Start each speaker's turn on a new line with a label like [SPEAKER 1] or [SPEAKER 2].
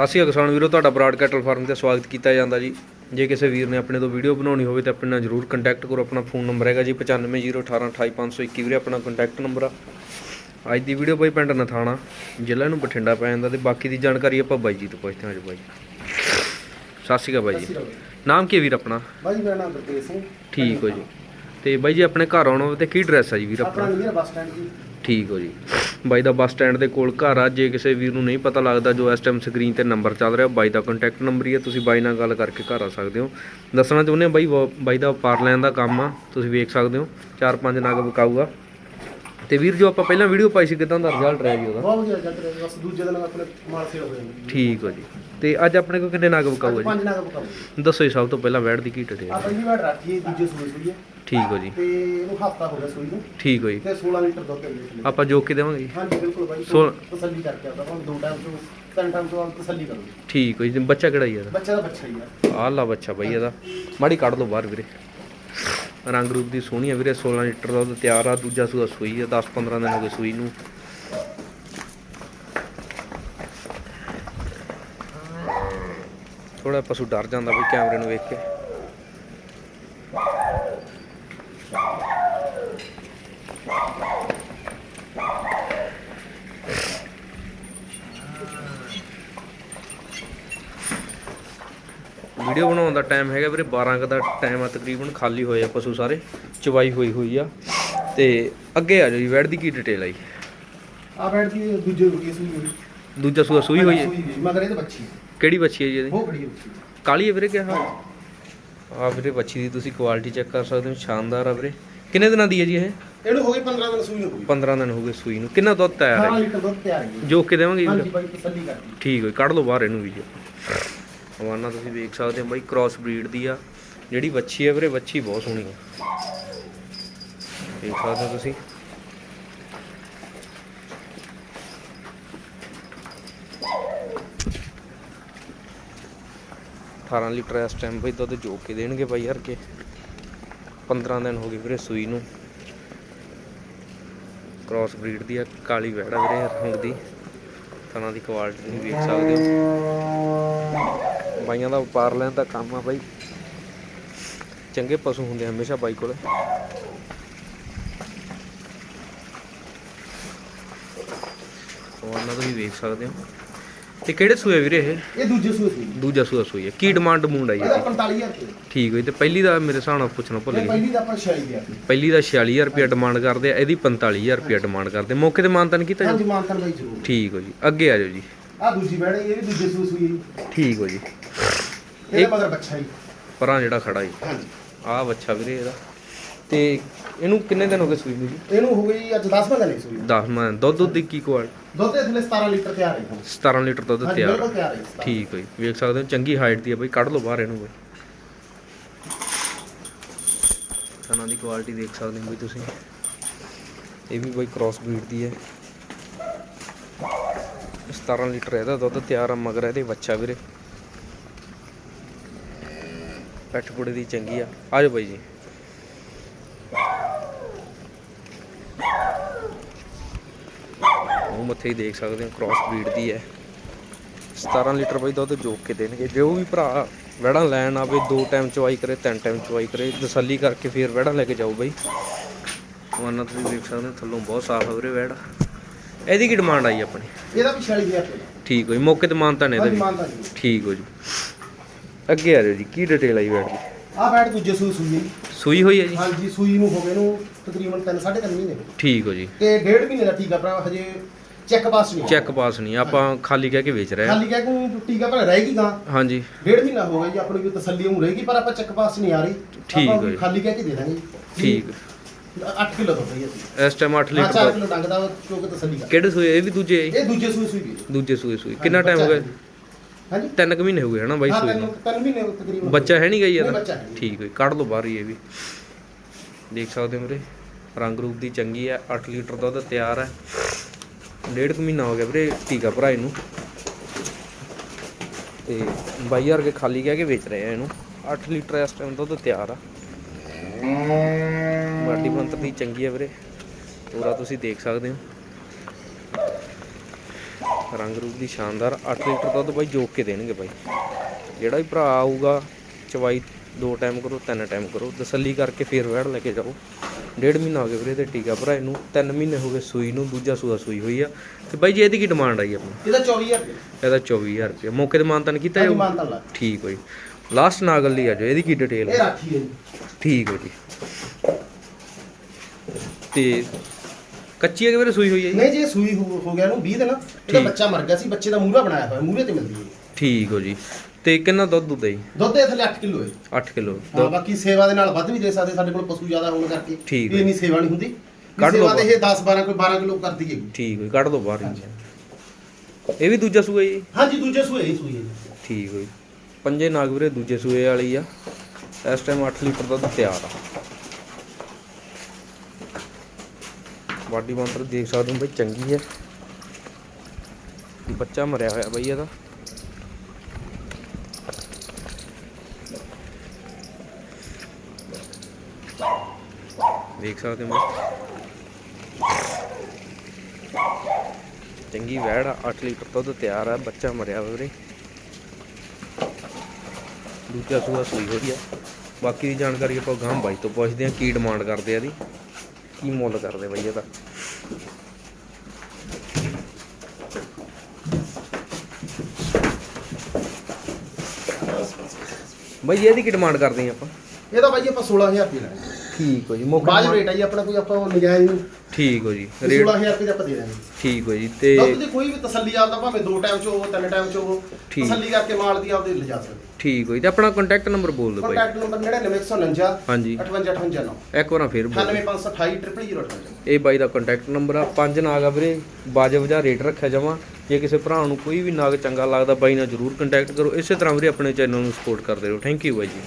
[SPEAKER 1] ਸਤਿ ਸ਼੍ਰੀ ਅਕਾਲ ਕਿਸਾਨ ਵੀਰੋ ਤੁਹਾਡਾ ਬਰਾਡ ਕੈਟਲ ਫਾਰਮ ਤੇ ਸਵਾਗਤ ਕੀਤਾ ਜਾਂਦਾ ਜੀ। ਜੇ ਕਿਸੇ ਵੀਰ ਨੇ ਆਪਣੇ ਤੋਂ ਵੀਡੀਓ ਬਣਾਉਣੀ ਹੋਵੇ ਤਾਂ ਆਪਣੇ ਨਾਲ ਜਰੂਰ ਕੰਟੈਕਟ ਕਰੋ ਆਪਣਾ ਫੋਨ ਨੰਬਰ ਹੈਗਾ ਜੀ 9501828521 ਵੀਰੇ ਆਪਣਾ ਕੰਟੈਕਟ ਨੰਬਰ ਆ। ਅੱਜ ਦੀ ਵੀਡੀਓ ਬਾਈ ਪਿੰਡ ਨਥਾਣਾ ਜ਼ਿਲ੍ਹਾ ਨੂੰ ਬਠਿੰਡਾ ਪੈ ਜਾਂਦਾ ਤੇ ਬਾਕੀ ਦੀ ਜਾਣਕਾਰੀ ਆਪਾਂ ਬਾਈ ਜੀ ਤੋਂ ਪੁੱਛਦੇ ਹਾਂ ਅੱਜ ਬਾਈ। ਸਤਿ ਸ਼੍ਰੀ ਅਕਾਲ ਬਾਈ ਜੀ। ਨਾਮ ਕੀ ਵੀਰ ਆਪਣਾ?
[SPEAKER 2] ਬਾਜੀ ਮੇਰਾ ਨਾਮ ਗੁਰਤੇਜ ਸਿੰਘ।
[SPEAKER 1] ਠੀਕ ਹੋ ਜੀ। ਤੇ ਬਾਈ ਜੀ ਆਪਣੇ ਘਰ ਆਉਣਾ ਹੋਵੇ ਤੇ ਕੀ ਐਡਰੈਸ ਆ ਜੀ ਵੀਰ
[SPEAKER 2] ਆਪਣਾ?
[SPEAKER 1] ਆਪਣਾ
[SPEAKER 2] ਬੱਸ ਸਟੈਂਡ ਜੀ।
[SPEAKER 1] ਠੀਕ ਹੋ ਜੀ। ਬਾਈ ਦਾ ਬੱਸ ਸਟੈਂਡ ਦੇ ਕੋਲ ਘਰ ਆ ਜੇ ਕਿਸੇ ਵੀਰ ਨੂੰ ਨਹੀਂ ਪਤਾ ਲੱਗਦਾ ਜੋ ਇਸ ਟਾਈਮ ਸਕਰੀਨ ਤੇ ਨੰਬਰ ਚੱਲ ਰਿਹਾ ਬਾਈ ਦਾ ਕੰਟੈਕਟ ਨੰਬਰ ਹੀ ਹੈ ਤੁਸੀਂ ਬਾਈ ਨਾਲ ਗੱਲ ਕਰਕੇ ਘਰ ਆ ਸਕਦੇ ਹੋ। ਦੱਸਣਾ ਚਾਹੁੰਦੇ ਹਾਂ ਬਾਈ ਬਾਈ ਦਾ ਵਪਾਰ ਲੈਣ ਦਾ ਕੰਮ ਆ ਤੁਸੀਂ ਵੇਖ ਸਕਦੇ ਹੋ ਚਾਰ ਪੰਜ ਨਗ ਵਿਕਾਊਗਾ। ਤੇ ਵੀਰ ਜੋ ਆਪਾਂ ਪਹਿਲਾਂ ਵੀਡੀਓ ਪਾਈ ਸੀ ਕਿਦਾਂ ਦਾ ਰਿਜ਼ਲਟ ਰਿਹਾ ਜੀ ਉਹਦਾ?
[SPEAKER 2] ਬਹੁਤ ਵਧੀਆ ਚੱਲ ਰਿਹਾ ਬਸ ਦੂਜੇ ਦਿਨ ਆਪਣੇ ਮਾਲ ਸੇਲ ਹੋ ਜਾਂਦੀ
[SPEAKER 1] ਠੀਕ ਹੋ ਜੀ। ਤੇ ਅੱਜ ਆਪਣੇ ਕੋਲ ਕਿੰਨੇ ਨਗ ਵਿਕਾਊਗਾ
[SPEAKER 2] ਪੰਜ ਨਾਗ
[SPEAKER 1] ਜੀ ਦੱਸੋ ਜੀ ਸਭ ਤੋਂ ਪਹਿਲਾਂ ਵੈੜ ਦੀ ਕੀ ਡਿਟੇਲ
[SPEAKER 2] ਆ ਪਹਿਲੀ ਵਾਰ ਰੱਖੀ ਹੈ ਦੂਜੇ ਸੂਈ ਹੈ
[SPEAKER 1] ਠੀਕ ਹੋ ਜੀ।
[SPEAKER 2] ਤੇ ਇਹਨੂੰ ਹਫਤਾ ਹੋ ਗਿਆ ਸੂਈ ਨੂੰ।
[SPEAKER 1] ਠੀਕ ਹੋ ਜੀ।
[SPEAKER 2] ਤੇ 16 ਲੀਟਰ ਦੁੱਧ ਦੇ
[SPEAKER 1] ਆਪਾਂ ਜੋ ਕੇ ਦੇਵਾਂਗੇ ਜੀ।
[SPEAKER 2] ਹਾਂਜੀ ਬਿਲਕੁਲ ਬਾਈ
[SPEAKER 1] ਸੋਲ-
[SPEAKER 2] ਤਸੱਲੀ ਕਰਕੇ ਆਉਂਦਾ ਤੁਹਾਨੂੰ ਦੋ ਟਾਈਮ ਤੋਂ ਤਿੰਨ ਟਾਈਮ ਤੋਂ ਤਸੱਲੀ ਕਰੋ।
[SPEAKER 1] ਠੀਕ ਹੋ ਜੀ ਬੱਚਾ ਕਿਹੜਾ ਇਹਦਾ?
[SPEAKER 2] ਬੱਚਾ ਦਾ ਬੱਚਾ ਹੀ ਆ।
[SPEAKER 1] ਆਹ ਲਾ ਬੱਚਾ ਬਈ ਇਹਦਾ। ਮਾੜੀ ਕੱਢ ਲਓ ਬਾਹਰ ਵੀਰੇ। ਰੰਗ ਰੂਪ ਦੀ ਸੋਹਣੀ ਆ ਵੀਰੇ 16 ਲੀਟਰ ਦਾ ਤਿਆਰ ਆ ਦੂਜਾ ਸੂਆ ਸੂਈ ਆ 10 15 ਦਿਨ ਹੋ ਗਏ ਸੂਈ ਨੂੰ। ਥੋੜਾ ਪਸ਼ੂ ਡਰ ਜਾਂਦਾ ਬਈ ਕੈਮਰੇ ਨੂੰ ਵੇਖ ਕੇ। ਵੀਡੀਓ ਬਣਾਉਣ ਦਾ ਟਾਈਮ ਹੈਗਾ ਵੀਰੇ 12 ਕੁ ਦਾ ਟਾਈਮ ਆ ਤਕਰੀਬਨ ਖਾਲੀ ਹੋਏ ਆ ਪਸ਼ੂ ਸਾਰੇ ਚਵਾਈ ਹੋਈ ਹੋਈ ਆ। ਤੇ ਅੱਗੇ ਆ ਜਾਓ ਜੀ ਵੈੜ ਦੀ ਕੀ ਡਿਟੇਲ ਆਈ
[SPEAKER 2] ਆ ਬੈਠ ਦੀ ਦੂਜੇ ਰੁਕੀ ਸੂਈ ਹੋਈ
[SPEAKER 1] ਦੂਜਾ ਸੂਆ ਸੂਈ ਹੋਈ ਹੈ?
[SPEAKER 2] ਹੋਈ, ਮਗਰ ਇਹਦੇ ਬੱਚੀ
[SPEAKER 1] ਕਿਹੜੀ ਬੱਚੀ ਹੈ ਜੀ ਇਹਦੀ?
[SPEAKER 2] ਬਹੁਤ ਬੜੀ ਬੱਚੀ
[SPEAKER 1] ਕਾਲੀ ਹੈ ਵੀਰੇ ਕਿਹਾ ਆ ਵੀਰੇ ਬੱਚੀ ਦੀ ਤੁਸੀਂ ਕੁਆਲਿਟੀ ਚੈੱਕ ਕਰ ਸਕਦੇ ਹੋ ਸ਼ਾਨਦਾਰ ਆ ਵੀਰੇ। ਕਿੰਨੇ ਦਿਨਾਂ ਦੀ ਹੈ ਜੀ ਇਹ?
[SPEAKER 2] ਇਹਨੂੰ ਹੋ ਗਏ 15 ਦਿਨ ਸੂਈ ਨੂੰ ਹੋ ਗਈ।
[SPEAKER 1] 15 ਦਿਨ ਹੋ ਗਏ ਸੂਈ ਨੂੰ। ਕਿੰਨਾ ਦੁੱਧ ਤਿਆਰ
[SPEAKER 2] 18
[SPEAKER 1] ਹੈ
[SPEAKER 2] ਲੀਟਰ ਦੁੱਧ ਤਿਆਰ ਹੈ
[SPEAKER 1] ਜੋ। ਕੇ ਦੇਵਾਂਗੇ
[SPEAKER 2] ਹਾਂਜੀ ਬਾਈ ਤਸੱਲੀ ਕਰਦੀ
[SPEAKER 1] ਠੀਕ ਹੈ ਕੱਢ ਲਓ ਬਾਹਰ ਇਹਨੂੰ ਵੀ ਜੀ। ਹਵਾਨਾ ਤੁਸੀਂ ਵੇਖ ਸਕਦੇ ਹੋ ਬਾਈ ਕ੍ਰਾਸ ਬਰੀਡ ਦੀ ਆ। ਜਿਹੜੀ ਬੱਚੀ ਹੈ ਵੀਰੇ, ਵੱਛੀ ਬਹੁਤ ਸੋਹਣੀ ਆ। ਦੇਖ ਸਕਦੇ ਹੋ ਤੁਸੀਂ। ਅਠਾਰਾਂ ਲੀਟਰ ਇਸ ਟਾਈਮ ਬਈ ਦੁੱਧ ਜੋ ਕੇ ਦੇਣਗੇ ਬਾਈ ਹਰ ਕੇ। 15 ਦਿਨ ਹੋ ਗਏ ਵੀਰੇ ਸੂਈ ਨੂੰ। ਕ੍ਰਾਸ ਬਰੀਡ ਦੀ ਆ, ਕਾਲੀ ਵੈੜਾ ਵੀਰੇ, ਰੰਗ ਦੀ। ਥਣਾ ਦੀ ਕੁਆਲਿਟੀ ਤੁਸੀਂ ਵੇਖ ਸਕਦੇ ਹੋ। ਬਾਈਆਂ ਦਾ ਵਪਾਰ ਲੈਣ ਦਾ ਕੰਮ ਆ ਬਾਈ। ਚੰਗੇ ਪਸ਼ੂ ਹੁੰਦੇ ਹਮੇਸ਼ਾ ਬਾਈ ਕੋਲ। ਉਹਨਾਂ ਤੁਸੀਂ ਵੇਖ ਸਕਦੇ ਹੋ। ਤੇ ਕਿਹੜੇ ਸੂਏ ਵੀਰੇ ਇਹ?
[SPEAKER 2] ਇਹ ਦੂਜੇ ਸੂਏ ਸੂਈ
[SPEAKER 1] ਦੂਜਾ ਸੂਆ ਸੂਈ ਹੈ ਕੀ ਡਿਮਾਂਡ ਡਮੂੰਡ ਆਈ
[SPEAKER 2] ਇਹਦਾ
[SPEAKER 1] ਹੈ
[SPEAKER 2] 45000 ਰੁਪਏ।
[SPEAKER 1] ਠੀਕ ਹੋਈ ਤੇ ਪਹਿਲੀ ਦਾ ਮੇਰੇ ਹਿਸਾਬ ਨਾਲ ਪੁੱਛਣਾ ਭੁੱਲ
[SPEAKER 2] ਇਹ
[SPEAKER 1] ਗਈ
[SPEAKER 2] ਪਹਿਲੀ ਦਾ ਆਪਾਂ 46000 ਰੁਪਏ।
[SPEAKER 1] ਪਹਿਲੀ ਦਾ 46000 ਰੁਪਏ ਡਿਮਾਂਡ ਕਰਦੇ ਆ ਇਹਦੀ 45000 ਰੁਪਏ ਡਿਮਾਂਡ ਕਰਦੇ ਮੌਕੇ ਤੇ ਮਾਨਤਾ ਨਹੀਂ ਕੀਤਾ
[SPEAKER 2] ਹਾਂਜੀ ਮਾਨਤਨ ਬਾਈ ਜ਼ਰੂਰ।
[SPEAKER 1] ਠੀਕ ਹੋ ਜੀ। ਅੱਗੇ ਆ ਜਾਓ ਜੀ।
[SPEAKER 2] ਆ ਦੂਜੀ ਬੈੜ ਇਹ ਵੀ ਦੂਜੇ ਸੂਏ ਸੂਈ ਹੈ
[SPEAKER 1] ਠੀਕ ਹੋ ਜੀ।
[SPEAKER 2] ਇਹਦੇ ਮਗਰ ਬੱਚਾ ਹੀ।
[SPEAKER 1] ਪਰਾਂ ਜਿਹੜਾ ਖੜਾ ਜੀ
[SPEAKER 2] ਹਾਂਜੀ।
[SPEAKER 1] ਆਹ ਬੱਚਾ ਵੀਰੇ ਇਹਦਾ। ਤੇ ਇਹਨੂੰ ਕਿੰਨੇ ਦਿਨ ਹੋ ਗਏ ਸੂਈ ਨੂੰ ਜੀ?
[SPEAKER 2] ਇਹਨੂੰ ਹੋ ਗਈ ਅੱਜ 10 ਦਿਨ ਨਹੀਂ ਸੂਈ
[SPEAKER 1] 10 ਮੈਂ ਦੁੱਧ ਦੁੱਧ ਦੀ ਕੀ ਕੁਆਲ?
[SPEAKER 2] ਦੁੱਧ ਦੇ ਥੱਲੇ 17 ਲੀਟਰ ਤਿਆਰ ਹੈ ਹੁਣ।
[SPEAKER 1] 17 ਲੀਟਰ ਦੁੱਧ ਤਿਆਰ।
[SPEAKER 2] ਬਿਲਕੁਲ
[SPEAKER 1] ਆ।
[SPEAKER 2] ਤਿਆਰ ਹੈ
[SPEAKER 1] ਠੀਕ ਹੋਈ ਵੇਖ ਸਕਦੇ ਹੋ ਚੰਗੀ ਹਾਈਟ ਦੀ ਆ ਬਈ। ਕੱਢ ਲਓ ਬਾਹਰ ਇਹਨੂੰ ਬਈ। ਖਾਣਾ ਦੀ ਕੁਆਲਿਟੀ ਦੇਖ ਸਕਦੇ ਹੋ ਬਈ ਤੁਸੀਂ। ਇਹ ਵੀ ਬਈ ਕ੍ਰਾਸ ਬਰੀਡ ਦੀ ਹੈ। 17 ਲੀਟਰ ਇਹਦਾ ਦੁੱਧ ਤਿਆਰ ਆ ਮਗਰ ਇਹਦੇ ਬੱਚਾ ਵੀਰੇ। ਪੈਠ ਪੁੜੇ ਦੀ ਚੰਗੀ ਆ। ਆ ਜਾਓ ਬਾਈ ਜੀ। ਉਹ ਮੱਥੇ ਹੀ ਦੇਖ ਸਕਦੇ ਹੋ ਕ੍ਰਾਸ ਬਰੀਡ ਦੀ ਹੈ। 17 ਲੀਟਰ ਬਈ ਦੁੱਧ ਜੋਕ ਕੇ ਦੇਣਗੇ। ਜੋ ਵੀ ਭਰਾ ਵੜਾ ਲੈਣ ਆਵੇ ਦੋ ਟਾਈਮ ਚਵਾਈ ਕਰੇ ਤਿੰਨ ਟਾਈਮ ਚਵਾਈ ਕਰੇ ਤਸੱਲੀ ਕਰਕੇ ਫੇਰ ਵੜਾ ਲੈ ਕੇ ਜਾਓ ਬਈ। ਉਹਨਾਂ ਤੁਸੀਂ ਦੇਖ ਸਕਦੇ ਹੋ ਥੱਲੋਂ ਬਹੁਤ ਸਾਫ਼ ਹੈ ਵੀਰੇ ਵੜਾ। ਇਹਦੀ ਕੀ ਡਿਮਾਂਡ ਆਈ ਆਪਣੀ?
[SPEAKER 2] ਇਹਦਾ ਵੀ 46000 ਰੁਪਏ
[SPEAKER 1] ਠੀਕ ਹੋ ਜੀ ਮੌਕੇ ਤੇ ਮਾਨਤਾ ਨੇ ਇਹਦੇ ਵੀ ਠੀਕ ਹੋ ਜੀ ਅੱਗੇ ਆ ਜਾਓ ਜੀ ਕੀ ਡਿਟੇਲ ਆਈ ਵੈਟ ਦੀ
[SPEAKER 2] ਆ ਬੈੜ ਦੂਜੇ ਸੂਏ ਸੂਈ ਹੈ ਜੀ।
[SPEAKER 1] ਸੂਈ ਹੋਈ ਹੈ ਜੀ?
[SPEAKER 2] ਹਾਂਜੀ ਸੂਈ ਨੂੰ ਹੋ ਗਏ ਨੂੰ ਤਕਰੀਬਨ 3 3.5 ਮਹੀਨੇ। ਹੋ।
[SPEAKER 1] ਠੀਕ ਹੋ ਜੀ।
[SPEAKER 2] ਤੇ ਡੇਢ ਮਹੀਨੇ ਦਾ ਟੀਕਾ ਭਰਾ ਹਜੇ ਚੈੱਕ ਪਾਸ ਨਹੀਂ।
[SPEAKER 1] ਚੈੱਕ ਪਾਸ ਨਹੀਂ ਆਪਾਂ ਖਾਲੀ ਕਹਿ ਕੇ ਵੇਚ ਰਹੇ ਹਾਂ।
[SPEAKER 2] ਖਾਲੀ ਕਹਿ ਕਿ ਟੀਕਾ ਭਰਾ ਰਹੇਗੀ ਗਾਂ
[SPEAKER 1] ਹਾਂਜੀ।
[SPEAKER 2] ਡੇਢ ਮਹੀਨਾ ਹੋ ਗਿਆ ਜੀ ਆਪਣੀ ਵੀ ਤਸੱਲੀ ਉਹ ਰਹੇਗੀ ਪਰ ਆਪਾਂ ਚੈੱਕ ਪਾਸ ਨਹੀਂ ਆ ਰਹੀ।
[SPEAKER 1] ਠੀਕ
[SPEAKER 2] ਆਪਾਂ
[SPEAKER 1] ਹੈ ਜੀ।
[SPEAKER 2] ਖਾਲੀ ਕਹਿ ਕੇ ਦੇ ਦਾਂਗੇ
[SPEAKER 1] ਠੀਕ।
[SPEAKER 2] 8 ਕਿਲੋ ਦੁੱਧ ਹੈ ਜੀ
[SPEAKER 1] ਇਸ ਟਾਈਮ 8
[SPEAKER 2] ਹਾਂ 4
[SPEAKER 1] ਲੀਟਰ
[SPEAKER 2] ਕਿਲੋ ਡੰਗ ਦਾ ਕਿਉਂਕਿ ਤਸੱਲੀ ਕਰ।
[SPEAKER 1] ਕਿਹੜੇ ਸੂਏ? ਇਹ ਵੀ ਦੂਜੇ? ਆ ਜੀ?
[SPEAKER 2] ਇਹ ਦੂਜੇ ਸੂਈ ਸੂਈ ਹੈ।
[SPEAKER 1] ਦੂਜੇ ਸੂਏ ਸੂਏ ਕਿੰਨਾ ਟਾਈਮ ਹੋ ਗਿਆ?
[SPEAKER 2] ਹਾਂਜੀ?
[SPEAKER 1] ਤਿੰਨ ਕੁ ਮਹੀਨੇ ਹੋ ਗਏ ਹਨਾ ਬਾਈ
[SPEAKER 2] ਹਾਂ ਤਿੰਨ
[SPEAKER 1] ਨੂੰ
[SPEAKER 2] ਤਿੰਨ ਮਹੀਨੇ ਤਕਰੀਬਨ
[SPEAKER 1] ਬੱਚਾ ਹੈ ਨਹੀਂ ਗਈ
[SPEAKER 2] ਨਹੀਂ,
[SPEAKER 1] ਇਹਦਾ
[SPEAKER 2] ਬੱਚਾ ਹੈ ਨਹੀਂ।
[SPEAKER 1] ਠੀਕ ਹੈ ਕੱਢ ਲਓ ਬਾਹਰ ਹੀ ਇਹ ਵੀ। ਦੇਖ ਸਕਦੇ ਹੋ ਵੀਰੇ ਰੰਗ ਰੂਪ ਦੀ ਚੰਗੀ ਹੈ 8 ਲੀਟਰ ਦੁੱਧ ਤਿਆਰ ਹੈ ਡੇਢ ਕੁ ਮਹੀਨਾ ਹੋ ਗਿਆ ਵੀਰੇ ਟੀਕਾ ਭਰਾ ਇਹਨੂੰ ਤੇ ਬਾਈ ਵਰਗੇ ਖਾਲੀ ਕਹਿ ਕੇ ਵੇਚ ਰਹੇ ਆ ਇਹਨੂੰ। 8 ਲੀਟਰ ਇਸ ਟਾਈਮ ਦੁੱਧ ਤਿਆਰ ਆ। ਬਾਡੀ ਬੰਤਰ ਦੀ ਚੰਗੀ ਹੈ ਵੀਰੇ। ਪੂਰਾ ਤੁਸੀਂ ਦੇਖ ਸਕਦੇ ਹੋ। ਰੰਗ ਰੂਪ ਦੀ ਸ਼ਾਨਦਾਰ 8 ਲੀਟਰ ਦੁੱਧ ਬਾਈ ਜੋਕ ਕੇ ਦੇਣਗੇ ਬਾਈ। ਜਿਹੜਾ ਵੀ ਭਰਾ ਆਊਗਾ ਚਵਾਈ ਦੋ ਟਾਈਮ ਕਰੋ ਤਿੰਨ ਟਾਈਮ ਕਰੋ ਤਸੱਲੀ ਕਰਕੇ ਫੇਰ ਵੜ ਲੈ ਕੇ ਜਾਓ। ਡੇਢ ਮਹੀਨਾ ਹੋ ਗਿਆ ਵੀਰੇ ਤੇ ਟੀਕਾ ਭਰਾ ਇਹਨੂੰ ਤਿੰਨ ਮਹੀਨੇ ਹੋ ਗਏ ਸੂਈ ਨੂੰ ਦੂਜਾ ਸੂਆ ਸੂਈ ਹੋਈ ਆ। ਤੇ ਬਾਈ ਜੀ ਇਹਦੀ ਕੀ ਡਿਮਾਂਡ ਆਈ ਆਪਣੀ?
[SPEAKER 2] ਇਹਦਾ 24000 ਰੁਪਏ।
[SPEAKER 1] ਇਹਦਾ 24000 ਰੁਪਏ। ਮੌਕੇ ਤੇ ਮਾਨਤਨ ਕੀਤਾ ਜਾਊ?
[SPEAKER 2] ਮਾਨਤਾ ਲਾ
[SPEAKER 1] ਠੀਕ ਹੋਈ ਲਾਸਟ ਨਾਗਲ ਲਈ ਆ ਜਾਓ ਇਹਦੀ ਕੀ ਡਿਟੇਲ
[SPEAKER 2] ਇਹ ਰਾਠੀ ਹੈ
[SPEAKER 1] ਠੀਕ ਹੋ ਜੀ। ਤੇ ਕੱਚੀ ਹੈ ਕਿ ਵੀਰੇ ਸੂਈ ਹੋਈ ਹੈ ਜੀ?
[SPEAKER 2] ਨਹੀਂ ਜੀ ਇਹ ਸੂਈ ਹੋ ਹੋ ਗਿਆ ਨੂੰ 20 ਦਿਨ ਇਹਦਾ
[SPEAKER 1] ਠੀਕ।
[SPEAKER 2] ਬੱਚਾ ਮਰ ਗਿਆ ਸੀ ਬੱਚੇ ਦਾ ਮੂਹਰਾ ਬਣਾਇਆ ਹੋਇਆ ਮੂਹਰੇ ਤੇ ਮਿਲਦੀ ਹੈ
[SPEAKER 1] ਠੀਕ ਹੋ ਜੀ। ਤੇ ਕਿੰਨਾ ਦੁੱਧ ਦੁੱਧ ਹੈ ਜੀ?
[SPEAKER 2] ਦੁੱਧ ਇਹ ਥੱਲੇ 8 ਕਿਲੋ ਹੈ
[SPEAKER 1] 8 ਕਿਲੋ।
[SPEAKER 2] ਹਾਂ ਬਾਕੀ ਸੇਵਾ ਦੇ ਨਾਲ ਵੱਧ ਵੀ ਦੇ ਸਕਦੇ ਸਾਡੇ ਕੋਲ ਪਸ਼ੂ ਜ਼ਿਆਦਾ ਹੋਣ ਕਰਕੇ।
[SPEAKER 1] ਠੀਕ
[SPEAKER 2] ਵੀ
[SPEAKER 1] ਹੈ।
[SPEAKER 2] ਇੰਨੀ ਸੇਵਾ ਨਹੀਂ ਹੁੰਦੀ।
[SPEAKER 1] ਕੱਢ ਲਓ
[SPEAKER 2] ਸੇਵਾ ਤੇ ਇਹ 10 12 ਕੋਈ 12 ਕਿਲੋ ਕਰਦੀ ਹੈ
[SPEAKER 1] ਠੀਕ ਹੋਈ ਕੱਢ ਦੋ ਬਾਹਰ ਜੀ ਇਹ ਵੀ ਦੂਜਾ ਸੂਆ ਜੀ?
[SPEAKER 2] ਹਾਂਜੀ ਦੂਜੇ ਸੂਏ ਹੀ ਸੂਈ ਹੈ ਜੀ।
[SPEAKER 1] ਠੀਕ ਹੋਈ ਪੰਜੇ ਨਾਗ ਵੀਰੇ ਦੂਜੇ ਸੂਏ ਵਾਲੀ ਆ। ਇਸ ਟਾਈਮ 8 ਲੀਟਰ ਦੁੱਧ ਤਿਆਰ ਆ। ਬਾਡੀ ਬਾਂਦਰ ਦੇਖ ਸਕਦੇ ਹੋ ਬਈ, ਚੰਗੀ ਹੈ। ਬੱਚਾ ਮਰਿਆ ਹੋਇਆ ਬਈ ਇਹਦਾ। ਦੇਖ ਸਕਦੇ ਹੋ ਚੰਗੀ ਵੈੜ ਆ 8 ਲੀਟਰ ਦੁੱਧ ਤਿਆਰ ਆ, ਬੱਚਾ ਮਰਿਆ ਹੋਇਆ ਵੀਰੇ। ਦੂਜਾ ਸੂਆ ਸੂਈ ਹੋਈ ਆ ਬਾਕੀ ਦੀ ਜਾਣਕਾਰੀ ਆਪਾਂ ਗਾਂ ਬਾਈ ਤੋਂ ਪੁੱਛਦੇ ਆ ਕੀ ਡਿਮਾਂਡ ਕਰਦੇ ਆ ਇਹਦੀ। ਕੀ ਮੁੱਲ ਕਰਦੇ ਬਾਈ ਇਹਦਾ ਬਾਈ ਇਹਦੀ ਕੀ ਡਿਮਾਂਡ ਕਰਦੇ ਆ ਆਪਾਂ?
[SPEAKER 2] ਇਹਦਾ ਬਾਈ ਆਪਾਂ 16000 ਰੁਪਏ ਲੈਣਾ
[SPEAKER 1] ਠੀਕ ਹੋ ਜੀ
[SPEAKER 2] ਬਾਜ ਰੇਟ ਹੈ ਜੀ ਆਪਣਾ ਕੋਈ ਆਪਾਂ ਉਹ ਨਜਾਇਜ਼ ਨਹੀਂ।
[SPEAKER 1] ਠੀਕ ਹੋ ਜੀ ਰੇਟ
[SPEAKER 2] 16000 ਰੁਪਏ ਦਾ ਆਪਾਂ ਦੇ ਦਾਂਗੇ
[SPEAKER 1] ਠੀਕ ਹੋ ਜੀ ਤੇ
[SPEAKER 2] ਦੁੱਧ ਦੀ ਕੋਈ ਵੀ ਤਸੱਲੀ ਆਪਦਾ ਭਾਵੇਂ ਦੋ ਟਾਈਮ ਚ ਹੋਵੋ ਤਿੰਨ ਟਾਈਮ ਚ ਹੋਵੋ
[SPEAKER 1] ਠੀਕ।
[SPEAKER 2] ਤਸੱਲੀ ਕਰਕੇ ਮਾਲ ਦੀ ਆਪਦੇ ਲਿਜਾ ਸਕਦੇ।
[SPEAKER 1] ਠੀਕ ਹੋ ਜੀ ਤੇ ਆਪਣਾ ਕੰਟੈਕਟ ਨੰਬਰ ਬੋਲ ਦਿਓ ਬਾਈ
[SPEAKER 2] ਕੰਟੈਕਟ ਨੰਬਰ 99149
[SPEAKER 1] ਹਾਂਜੀ।
[SPEAKER 2] 5858
[SPEAKER 1] ਇੱਕ ਵਾਰ ਫਿਰ ਬੋਲ
[SPEAKER 2] 98528 0058
[SPEAKER 1] ਇਹ ਬਾਈ ਦਾ ਕੰਟੈਕਟ ਨੰਬਰ ਆ। ਪੰਜ ਨਾਗ ਆ ਵੀਰੇ ਵਾਜਬ ਜਾਂ ਰੇਟ ਰੱਖਿਆ ਜਾਵਾਂ। ਜੇ ਕਿਸੇ ਭਰਾ ਨੂੰ ਕੋਈ ਵੀ ਨਾਗ ਚੰਗਾ ਲੱਗਦਾ ਬਾਈ ਨਾਲ ਜਰੂਰ ਕੰਟੈਕਟ ਕਰੋ। ਇਸੇ ਤਰ੍ਹਾਂ ਵੀਰੇ ਆਪਣੇ ਚੈਨਲ ਨੂੰ ਸਪੋਰਟ ਕਰਦੇ ਰਹੋ। ਥੈਂਕ ਯੂ ਬਾਈ ਜੀ।